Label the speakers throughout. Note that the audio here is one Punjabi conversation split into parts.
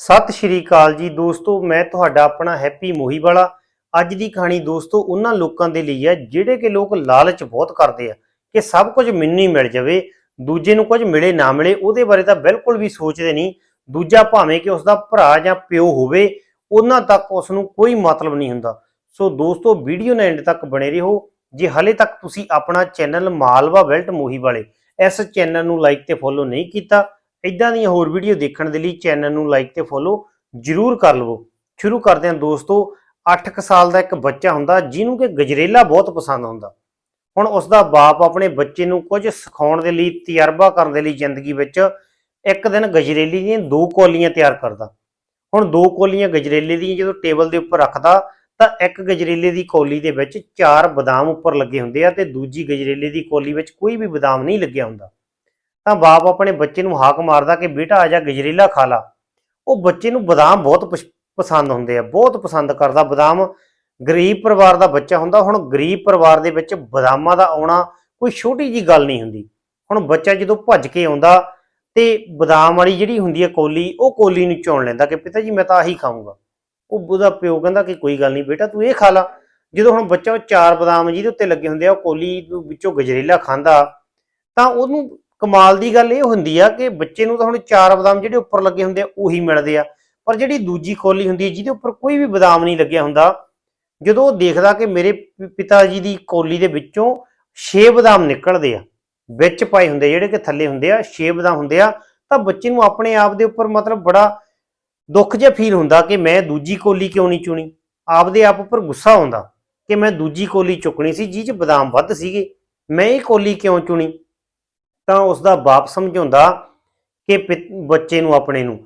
Speaker 1: ਸਤਿ ਸ਼੍ਰੀ ਅਕਾਲ ਜੀ ਦੋਸਤੋ, ਮੈਂ ਤੁਹਾਡਾ ਆਪਣਾ ਹੈਪੀ ਮੋਹੀ ਵਾਲਾ ਅੱਜ ਦੀ ਕਹਾਣੀ ਦੋਸਤੋ ਉਹਨਾਂ ਲੋਕਾਂ ਦੇ ਲਈ ਹੈ ਜਿਹੜੇ ਕਿ ਲੋਕ ਲਾਲਚ ਬਹੁਤ ਕਰਦੇ ਆ ਕਿ ਸਭ ਕੁਝ ਮੈਨੂੰ ਹੀ ਮਿਲ ਜਾਵੇ, ਦੂਜੇ ਨੂੰ ਕੁਝ ਮਿਲੇ ਨਾ ਮਿਲੇ, ਉਹਦੇ ਬਾਰੇ ਤਾਂ ਬਿਲਕੁਲ ਵੀ ਸੋਚਦੇ ਨਹੀਂ। ਦੂਜਾ ਭਾਵੇਂ ਕਿ ਉਸ ਦਾ ਭਰਾ ਜਾਂ ਪਿਓ ਹੋਵੇ, ਉਹਨਾਂ ਤੱਕ ਉਸ ਨੂੰ ਕੋਈ ਮਤਲਬ ਨਹੀਂ ਹੁੰਦਾ। ਸੋ ਦੋਸਤੋ, ਵੀਡੀਓ ਨੂੰ ਐਂਡ ਤੱਕ ਬਣੇ ਰਹੋ। ਜੇ ਹਲੇ ਤੱਕ ਤੁਸੀਂ ਆਪਣਾ ਚੈਨਲ ਮਾਲਵਾ ਵੈਲਟ ਮੋਹੀ ਵਾਲੇ ਇਸ ਚੈਨਲ ਨੂੰ ਲਾਈਕ ਤੇ ਫੋਲੋ ਨਹੀਂ ਕੀਤਾ ਇਦਾਂ ਦੀਆਂ ਹੋਰ ਵੀਡੀਓ ਦੇਖਣ ਦੇ ਲਈ ਚੈਨਲ ਨੂੰ ਲਾਈਕ ਤੇ ਫੋਲੋ ਜਰੂਰ ਕਰ ਲਵੋ। ਸ਼ੁਰੂ ਕਰਦੇ ਹਾਂ ਦੋਸਤੋ 8 ਸਾਲ ਦਾ ਇੱਕ ਬੱਚਾ ਹੁੰਦਾ ਜਿਹਨੂੰ ਕਿ ਗਜਰੇਲਾ ਬਹੁਤ ਪਸੰਦ ਹੁੰਦਾ ਹੁਣ ਉਸ ਦਾ ਬਾਪ ਆਪਣੇ ਬੱਚੇ ਨੂੰ ਕੁਝ ਸਿਖਾਉਣ ਦੇ ਲਈ, ਤਜਰਬਾ ਕਰਨ ਦੇ ਲਈ ਜ਼ਿੰਦਗੀ ਵਿੱਚ ਇੱਕ ਦਿਨ ਗਜਰੇਲੀ ਦੀਆਂ ਦੋ ਕੋਲੀਆਂ ਤਿਆਰ ਕਰਦਾ। ਹੁਣ ਦੋ ਕੋਲੀਆਂ ਗਜਰੇਲੇ ਦੀਆਂ ਜਦੋਂ ਟੇਬਲ ਦੇ ਉੱਪਰ ਰੱਖਦਾ, ਤਾਂ ਇੱਕ ਗਜਰੇਲੇ ਦੀ ਕੋਲੀ ਦੇ ਵਿੱਚ ਚਾਰ ਬਦਾਮ ਉੱਪਰ ਲੱਗੇ ਹੁੰਦੇ ਆ ਤੇ ਦੂਜੀ ਗਜਰੇਲੇ ਦੀ ਕੋਲੀ ਵਿੱਚ ਕੋਈ ਵੀ ਬਦਾਮ ਨਹੀਂ ਲੱਗਿਆ ਹੁੰਦਾ। ਤਾਂ ਬਾਪ ਆਪਣੇ ਬੱਚੇ ਨੂੰ ਹਾਕ ਮਾਰਦਾ ਕਿ ਬੇਟਾ ਆ ਜਾ ਗਜਰੇਲਾ ਖਾ ਲਾ। ਉਹ ਬੱਚੇ ਨੂੰ ਬਦਾਮ ਬਹੁਤ ਪਸ- ਪਸੰਦ ਹੁੰਦੇ ਆ, ਬਹੁਤ ਪਸੰਦ ਕਰਦਾ। ਬਦਾਮ ਗਰੀਬ ਪਰਿਵਾਰ ਦਾ ਬੱਚਾ ਹੁੰਦਾ, ਹੁਣ ਗਰੀਬ ਪਰਿਵਾਰ ਦੇ ਵਿੱਚ ਬਦਾਮਾਂ ਦਾ ਆਉਣਾ ਕੋਈ ਛੋਟੀ ਜੀ ਗੱਲ ਨਹੀਂ ਹੁੰਦੀ। ਹੁਣ ਬੱਚਾ ਜਦੋਂ ਭੱਜ ਕੇ ਆਉਂਦਾ ਤੇ ਬਦਾਮ ਵਾਲੀ ਜਿਹੜੀ ਹੁੰਦੀ ਹੈ ਕੋਲੀ, ਉਹ ਕੋਲੀ ਨੂੰ ਚੁਣ ਲੈਂਦਾ ਕਿ ਪਿਤਾ ਜੀ ਮੈਂ ਤਾਂ ਆਹੀ ਖਾਊਂਗਾ। ਉਹ ਉਹਦਾ ਪਿਓ ਕਹਿੰਦਾ ਕਿ ਕੋਈ ਗੱਲ ਨਹੀਂ ਬੇਟਾ ਤੂੰ ਇਹ ਖਾ ਲਾ। ਜਦੋਂ ਹੁਣ ਬੱਚਾ ਉਹ ਚਾਰ ਬਦਾਮ ਜਿਹਦੇ ਉੱਤੇ ਲੱਗੇ ਹੁੰਦੇ ਆ, ਉਹ ਕੋਲੀ ਵਿੱਚੋਂ ਗਜਰੇਲਾ ਖਾਂਦਾ, ਤਾਂ ਉਹਨੂੰ ਕਮਾਲ ਦੀ ਗੱਲ ਇਹ ਹੁੰਦੀ ਆ ਕਿ ਬੱਚੇ ਨੂੰ ਤਾਂ ਹੁਣ ਚਾਰ ਬਦਾਮ ਜਿਹੜੇ ਉੱਪਰ ਲੱਗੇ ਹੁੰਦੇ ਆ, ਉਹੀ ਮਿਲਦੇ ਆ। ਪਰ ਜਿਹੜੀ ਦੂਜੀ ਕੋਲੀ ਹੁੰਦੀ ਹੈ ਜਿਹਦੇ ਉੱਪਰ ਕੋਈ ਵੀ ਬਦਾਮ ਨਹੀਂ ਲੱਗਿਆ ਹੁੰਦਾ, ਜਦੋਂ ਉਹ ਦੇਖਦਾ ਕਿ ਮੇਰੇ ਪਿਤਾ ਜੀ ਦੀ ਕੋਲੀ ਦੇ ਵਿੱਚੋਂ 6 ਬਦਾਮ ਨਿਕਲਦੇ ਆ, ਵਿੱਚ ਪਾਏ ਹੁੰਦੇ ਜਿਹੜੇ ਕਿ ਥੱਲੇ ਹੁੰਦੇ ਆ 6 ਬਦਾਮ ਹੁੰਦੇ ਆ, ਤਾਂ ਬੱਚੇ ਨੂੰ ਆਪਣੇ ਆਪ ਦੇ ਉੱਪਰ ਮਤਲਬ ਬੜਾ ਦੁੱਖ ਜਿਹਾ ਫੀਲ ਹੁੰਦਾ ਕਿ ਮੈਂ ਦੂਜੀ ਕੋਲੀ ਕਿਉਂ ਨਹੀਂ ਚੁਣੀ? ਆਪਦੇ ਆਪ ਉੱਪਰ ਗੁੱਸਾ ਆਉਂਦਾ ਕਿ ਮੈਂ ਦੂਜੀ ਕੋਲੀ ਚੁੱਕਣੀ ਸੀ ਜਿਹ 'ਚ ਬਦਾਮ ਵੱਧ ਸੀਗੇ, ਮੈਂ ਇਹ ਕੋਲੀ ਕਿਉਂ ਚੁਣੀ? ਤਾਂ ਉਸ ਦਾ ਬਾਪ ਸਮਝਾਉਂਦਾ ਕਿ ਬੱਚੇ ਨੂੰ ਆਪਣੇ ਨੂੰ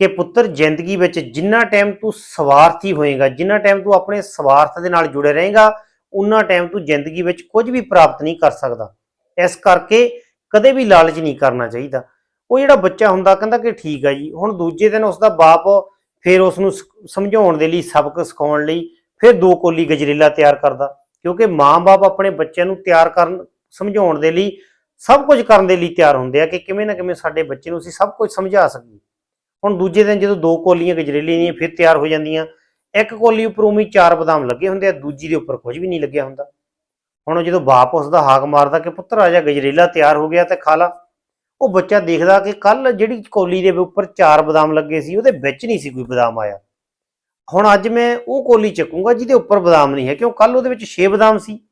Speaker 1: ਕਿ ਪੁੱਤਰ, ਜ਼ਿੰਦਗੀ ਵਿੱਚ ਜਿੰਨਾ ਟਾਈਮ ਤੂੰ ਸਵਾਰਥੀ ਹੋਏਗਾ, ਜਿੰਨਾ ਟਾਈਮ ਤੂੰ ਆਪਣੇ ਸਵਾਰਥ ਦੇ ਨਾਲ ਜੁੜੇ ਰਹੇਗਾ, ਉਨਾ ਟਾਈਮ ਤੂੰ ਜ਼ਿੰਦਗੀ ਵਿੱਚ ਕੁਝ ਵੀ ਪ੍ਰਾਪਤ ਨਹੀਂ ਕਰ ਸਕਦਾ। ਇਸ ਕਰਕੇ ਕਦੇ ਵੀ ਲਾਲਚ ਨਹੀਂ ਕਰਨਾ ਚਾਹੀਦਾ। ਉਹ ਜਿਹੜਾ ਬੱਚਾ ਹੁੰਦਾ ਕਹਿੰਦਾ ਕਿ ਠੀਕ ਆ ਜੀ, ਹੁਣ ਦੂਜੇ ਦਿਨ ਉਸ ਦਾ ਬਾਪ ਫਿਰ ਉਸ ਨੂੰ ਸਮਝਾਉਣ ਦੇ ਲਈ, ਸਬਕ ਸਿਖਾਉਣ ਲਈ ਫਿਰ ਦੋ ਕੋਲੀ ਗਜਰੇਲਾ ਤਿਆਰ ਕਰਦਾ। ਕਿਉਂਕਿ ਮਾਂ-ਬਾਪ ਆਪਣੇ ਬੱਚਿਆਂ ਨੂੰ ਤਿਆਰ ਕਰਨ, ਸਮਝਾਉਣ ਦੇ ਲਈ ਸਭ ਕੁਝ ਕਰਨ ਦੇ ਲਈ ਤਿਆਰ ਹੁੰਦੇ ਆ ਕਿ ਕਿਵੇਂ ਨਾ ਕਿਵੇਂ ਸਾਡੇ ਬੱਚੇ ਨੂੰ ਅਸੀਂ ਸਭ ਕੁਝ ਸਮਝਾ ਸਕੀਏ। ਹੁਣ ਦੂਜੇ ਦਿਨ ਜਦੋਂ ਦੋ ਕੋਲੀਆਂ ਗਜਰੇਲੇ ਦੀਆਂ ਫਿਰ ਤਿਆਰ ਹੋ ਜਾਂਦੀਆਂ। ਇੱਕ ਕੋਲੀ ਉੱਪਰ ਉਵੇਂ ਚਾਰ ਬਦਾਮ ਲੱਗੇ ਹੁੰਦੇ ਆ, ਦੂਜੀ ਦੇ ਉੱਪਰ ਕੁਝ ਵੀ ਨਹੀਂ ਲੱਗਿਆ ਹੁੰਦਾ। ਹੁਣ ਜਦੋਂ ਬਾਪ ਉਸ ਦਾ ਹਾਕ ਮਾਰਦਾ ਕਿ ਪੁੱਤਰ ਆ ਜਾ, ਗਜਰੇਲਾ ਤਿਆਰ ਹੋ ਗਿਆ ਤੇ ਖਾ ਲਾ। ਉਹ ਬੱਚਾ ਦੇਖਦਾ ਕਿ ਕੱਲ ਜਿਹੜੀ ਕੋਲੀ ਦੇ ਉੱਪਰ ਚਾਰ ਬਦਾਮ ਲੱਗੇ ਸੀ, ਉਹਦੇ ਵਿੱਚ ਨਹੀਂ ਸੀ ਕੋਈ ਬਦਾਮ ਆਇਆ। ਹੁਣ ਅੱਜ ਮੈਂ ਉਹ ਕੋਲੀ ਚੱਕੂੰਗਾ ਜਿਹਦੇ ਉੱਪਰ ਬਦਾਮ ਨਹੀਂ ਹੈ, ਕਿਉਂ? ਕੱਲ ਉਹਦੇ ਵਿੱਚ 6 ਬਦਾਮ ਸੀ।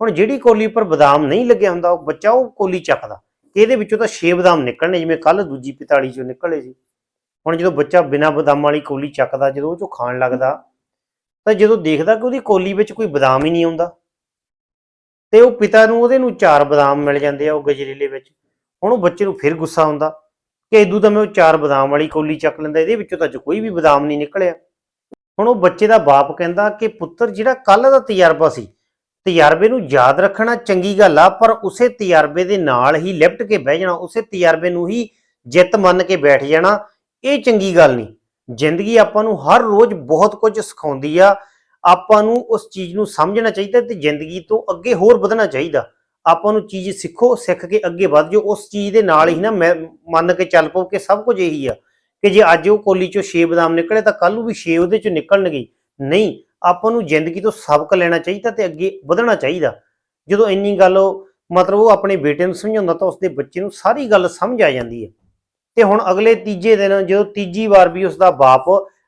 Speaker 1: ਹੁਣ ਜਿਹੜੀ ਕੋਲੀ ਉੱਪਰ ਬਦਾਮ ਨਹੀਂ ਲੱਗਿਆ ਹੁੰਦਾ, ਉਹ ਬੱਚਾ ਉਹ ਕੋਲੀ ਚੱਕਦਾ। ਕਿ ਇਹਦੇ ਵਿੱਚੋਂ ਤਾਂ 6 ਬਦਾਮ ਨਿਕਲਣੇ, ਜਿਵੇਂ ਕੱਲ ਦੂਜੀ ਪਿਤਾਲੀ ਚੋਂ ਨਿਕਲੇ ਸੀ। ਹੁਣ ਜਦੋਂ ਬੱਚਾ ਬਿਨਾਂ ਬਦਾਮਾਂ ਵਾਲੀ ਕੋਲੀ ਚੱਕਦਾ, ਜਦੋਂ ਉਹ ਚੋਂ ਖਾਣ ਲੱਗਦਾ, ਤਾਂ ਜਦੋਂ ਦੇਖਦਾ ਕਿ ਉਹਦੀ ਕੋਲੀ ਵਿੱਚ ਕੋਈ ਬਦਾਮ ਹੀ ਨਹੀਂ ਆਉਂਦਾ। ਤੇ ਉਹ ਪਿਤਾ ਨੂੰ, ਉਹਦੇ ਨੂੰ ਚਾਰ ਬਦਾਮ ਮਿਲ ਜਾਂਦੇ ਆ ਉਹ ਗਜਰੇਲੇ ਵਿੱਚ। ਹੁਣ ਉਹ ਬੱਚੇ ਨੂੰ ਫਿਰ ਗੁੱਸਾ ਆਉਂਦਾ ਕਿ ਇਦੋਂ ਤਾਂ ਮੈਂ ਉਹ ਚਾਰ ਬਦਾਮ ਵਾਲੀ ਕੋਲੀ ਚੱਕ ਲੈਂਦਾ, ਇਹਦੇ ਵਿੱਚੋਂ ਤਾਂ ਕੋਈ ਵੀ ਬਦਾਮ ਨਹੀਂ ਨਿਕਲਿਆ। ਹੁਣ ਉਹ ਬੱਚੇ ਦਾ ਬਾਪ ਕਹਿੰਦਾ ਕਿ ਪੁੱਤਰ, ਜਿਹੜਾ ਕੱਲ ਦਾ ਤਜਰਬਾ ਸੀ ਤਜਰਬੇ ਨੂੰ ਯਾਦ ਰੱਖਣਾ ਚੰਗੀ ਗੱਲ ਆ, ਪਰ ਉਸੇ ਤਜਰਬੇ ਦੇ ਨਾਲ ਹੀ ਲਿਪਟ ਕੇ ਬਹਿ ਜਾਣਾ, ਉਸੇ ਤਜਰਬੇ ਨੂੰ ਹੀ ਜਿੱਤ ਮੰਨ ਕੇ ਬੈਠ ਜਾਣਾ, ਇਹ ਚੰਗੀ ਗੱਲ ਨਹੀਂ। ਜ਼ਿੰਦਗੀ ਆਪਾਂ ਨੂੰ ਹਰ ਰੋਜ਼ ਬਹੁਤ ਕੁਝ ਸਿਖਾਉਂਦੀ ਆ। ਆਪਾਂ ਨੂੰ ਉਸ ਚੀਜ਼ ਨੂੰ ਸਮਝਣਾ ਚਾਹੀਦਾ ਤੇ ਜ਼ਿੰਦਗੀ ਤੋਂ ਅੱਗੇ ਹੋਰ ਵਧਣਾ ਚਾਹੀਦਾ। ਆਪਾਂ ਨੂੰ ਚੀਜ਼ ਸਿੱਖੋ, ਸਿੱਖ ਕੇ ਅੱਗੇ ਵਧ ਜਾਓ। ਉਸ ਚੀਜ਼ ਦੇ ਨਾਲ ਹੀ ਨਾ ਮੈਂ ਮੰਨ ਕੇ ਚੱਲ ਪਓ ਕਿ ਸਭ ਕੁਝ ਇਹੀ ਆ ਕਿ ਜੇ ਅੱਜ ਉਹ ਕੋਲੀ ਚੋਂ 6 ਬਦਾਮ ਨਿਕਲੇ ਤਾਂ ਕੱਲ ਨੂੰ ਵੀ 6 ਉਹਦੇ ਚੋਂ ਨਿਕਲਣਗੇ ਨਹੀਂ ਆਪਾਂ ਨੂੰ ਜ਼ਿੰਦਗੀ ਤੋਂ ਸਬਕ ਲੈਣਾ ਚਾਹੀਦਾ ਤੇ ਅੱਗੇ ਵਧਣਾ ਚਾਹੀਦਾ। ਜਦੋਂ ਇੰਨੀ ਗੱਲ ਉਹ ਮਤਲਬ ਉਹ ਆਪਣੇ ਬੇਟੇ ਨੂੰ ਸਮਝਾਉਂਦਾ ਤਾਂ ਉਸਦੇ ਬੱਚੇ ਨੂੰ ਸਾਰੀ ਗੱਲ ਸਮਝ ਆ ਜਾਂਦੀ ਹੈ। ਤੇ ਹੁਣ ਅਗਲੇ ਤੀਜੇ ਦਿਨ ਜਦੋਂ ਤੀਜੀ ਵਾਰ ਵੀ ਉਸਦਾ ਬਾਪ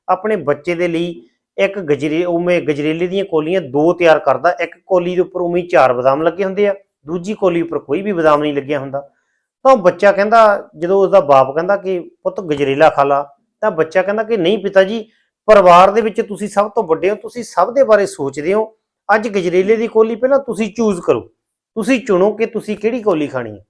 Speaker 1: ਆਪਣੇ ਬੱਚੇ ਦੇ ਲਈ ਇੱਕ ਗਜਰੇ ਉਵੇਂ ਗਜਰੇਲੇ ਦੀਆਂ ਕੋਲੀਆਂ ਦੋ ਤਿਆਰ ਕਰਦਾ, ਇੱਕ ਕੋਲੀ ਦੇ ਉੱਪਰ ਉਵੇਂ ਚਾਰ ਬਦਾਮ ਲੱਗੇ ਹੁੰਦੇ ਆ, ਦੂਜੀ ਕੋਲੀ ਉੱਪਰ ਕੋਈ ਵੀ ਬਦਾਮ ਨਹੀਂ ਲੱਗਿਆ ਹੁੰਦਾ। ਤਾਂ ਉਹ ਬੱਚਾ ਕਹਿੰਦਾ, ਜਦੋਂ ਉਸਦਾ ਬਾਪ ਕਹਿੰਦਾ ਕਿ, ਪੁੱਤ ਗਜਰੇਲਾ ਖਾ ਲਾ। ਤਾਂ ਬੱਚਾ ਕਹਿੰਦਾ ਕਿ, ਨਹੀਂ ਪਿਤਾ ਜੀ ਪਰਿਵਾਰ ਦੇ ਵਿੱਚ ਤੁਸੀਂ ਸਭ ਤੋਂ ਵੱਡੇ ਹੋ, ਤੁਸੀਂ ਸਭ ਦੇ ਬਾਰੇ ਸੋਚਦੇ ਹੋ। ਅੱਜ ਗਜਰੇਲੇ ਦੀ ਕੋਲੀ ਪਹਿਲਾਂ ਤੁਸੀਂ ਚੂਜ਼ ਕਰੋ। ਤੁਸੀਂ ਚੁਣੋ ਕਿ ਤੁਸੀਂ ਕਿਹੜੀ ਕੋਲੀ ਖਾਣੀ ਹੈ।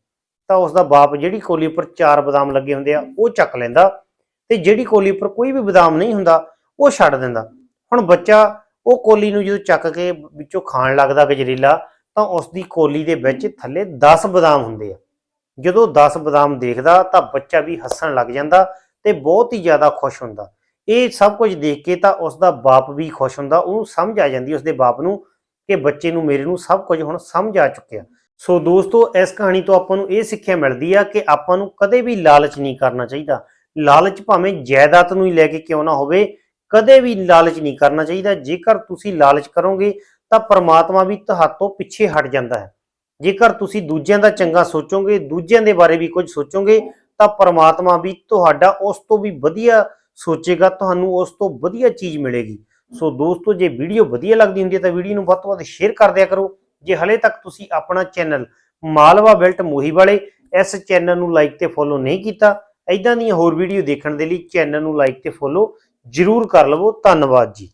Speaker 1: ਤਾਂ ਉਸ ਦਾ ਬਾਪ ਜਿਹੜੀ ਕੋਲੀ ਉੱਪਰ ਚਾਰ ਬਦਾਮ ਲੱਗੇ ਹੁੰਦੇ ਆ, ਉਹ ਚੱਕ ਲੈਂਦਾ ਤੇ ਜਿਹੜੀ ਕੋਲੀ ਉੱਪਰ ਕੋਈ ਵੀ ਬਦਾਮ ਨਹੀਂ ਹੁੰਦਾ, ਉਹ ਛੱਡ ਦਿੰਦਾ। ਹੁਣ ਬੱਚਾ ਉਹ ਕੋਲੀ ਨੂੰ ਜਦੋਂ ਚੱਕ ਕੇ ਵਿੱਚੋਂ ਖਾਣ ਲੱਗਦਾ ਗਜਰੇਲਾ, ਤਾਂ ਉਸ ਦੀ ਕੋਲੀ ਦੇ ਵਿੱਚ ਥੱਲੇ 10 ਬਦਾਮ ਹੁੰਦੇ ਆ। ਜਦੋਂ 10 ਬਦਾਮ ਦੇਖਦਾ, ਤਾਂ ਬੱਚਾ ਵੀ ਹੱਸਣ ਲੱਗ ਜਾਂਦਾ ਤੇ ਬਹੁਤ ਹੀ ਜ਼ਿਆਦਾ ਖੁਸ਼ ਹੁੰਦਾ। ਇਹ ਸਭ ਕੁਝ ਦੇਖ ਕੇ ਤਾਂ ਉਸ ਦਾ ਬਾਪ ਵੀ ਖੁਸ਼ ਹੁੰਦਾ, ਉਹਨੂੰ ਸਮਝ ਆ ਜਾਂਦੀ ਉਸ ਦੇ ਬਾਪ ਨੂੰ ਕਿ ਬੱਚੇ ਨੂੰ ਮੇਰੇ ਨੂੰ ਸਭ ਕੁਝ ਹੁਣ ਸਮਝ ਆ ਚੁੱਕਿਆ। ਸੋ ਦੋਸਤੋ, ਇਸ ਕਹਾਣੀ ਤੋਂ ਆਪਾਂ ਨੂੰ ਇਹ ਸਿੱਖਿਆ ਮਿਲਦੀ ਆ ਕਿ ਆਪਾਂ ਨੂੰ ਕਦੇ ਵੀ ਲਾਲਚ ਨਹੀਂ ਕਰਨਾ ਚਾਹੀਦਾ। ਲਾਲਚ ਭਾਵੇਂ ਜਾਇਦਾਦ ਨੂੰ ਹੀ ਲੈ ਕੇ ਕਿਉਂ ਨਾ ਹੋਵੇ, ਕਦੇ ਵੀ ਲਾਲਚ ਨਹੀਂ ਕਰਨਾ ਚਾਹੀਦਾ। ਜੇਕਰ ਤੁਸੀਂ ਲਾਲਚ ਕਰੋਗੇ, ਤਾਂ ਪਰਮਾਤਮਾ ਵੀ ਤੁਹਾਤੋਂ ਪਿੱਛੇ ਹਟ ਜਾਂਦਾ ਹੈ। ਜੇਕਰ ਤੁਸੀਂ ਦੂਜਿਆਂ ਦਾ ਚੰਗਾ ਸੋਚੋਗੇ, ਦੂਜਿਆਂ ਦੇ ਬਾਰੇ ਵੀ ਕੁਝ ਸੋਚੋਗੇ, ਤਾਂ ਪਰਮਾਤਮਾ ਵੀ ਤੁਹਾਡਾ ਉਸ ਤੋਂ ਵੀ ਵਧੀਆ ਸੋਚੇਗਾ ਤੁਹਾਨੂੰ ਉਸ ਤੋਂ ਵਧੀਆ ਚੀਜ਼ ਮਿਲੇਗੀ। ਸੋ ਦੋਸਤੋ, ਜੇ ਵੀਡੀਓ ਵਧੀਆ ਲੱਗਦੀ ਹੁੰਦੀ ਹੈ ਤਾਂ ਵੀਡੀਓ ਨੂੰ ਵੱਧ ਤੋਂ ਵੱਧ ਸ਼ੇਅਰ ਕਰ ਦਿਆ ਕਰੋ। ਜੇ ਹਲੇ ਤੱਕ ਤੁਸੀਂ ਆਪਣਾ ਚੈਨਲ ਮਾਲਵਾ ਬੈਲਟ ਮੋਹੀ ਵਾਲੇ ਇਸ ਚੈਨਲ ਨੂੰ ਲਾਈਕ ਤੇ ਫੋਲੋ ਨਹੀਂ ਕੀਤਾ ਐਦਾਂ ਦੀਆਂ ਹੋਰ ਵੀਡੀਓ ਦੇਖਣ ਦੇ ਲਈ ਚੈਨਲ ਨੂੰ ਲਾਈਕ ਤੇ ਫੋਲੋ ਜਰੂਰ ਕਰ ਲਵੋ। ਧੰਨਵਾਦ ਜੀ।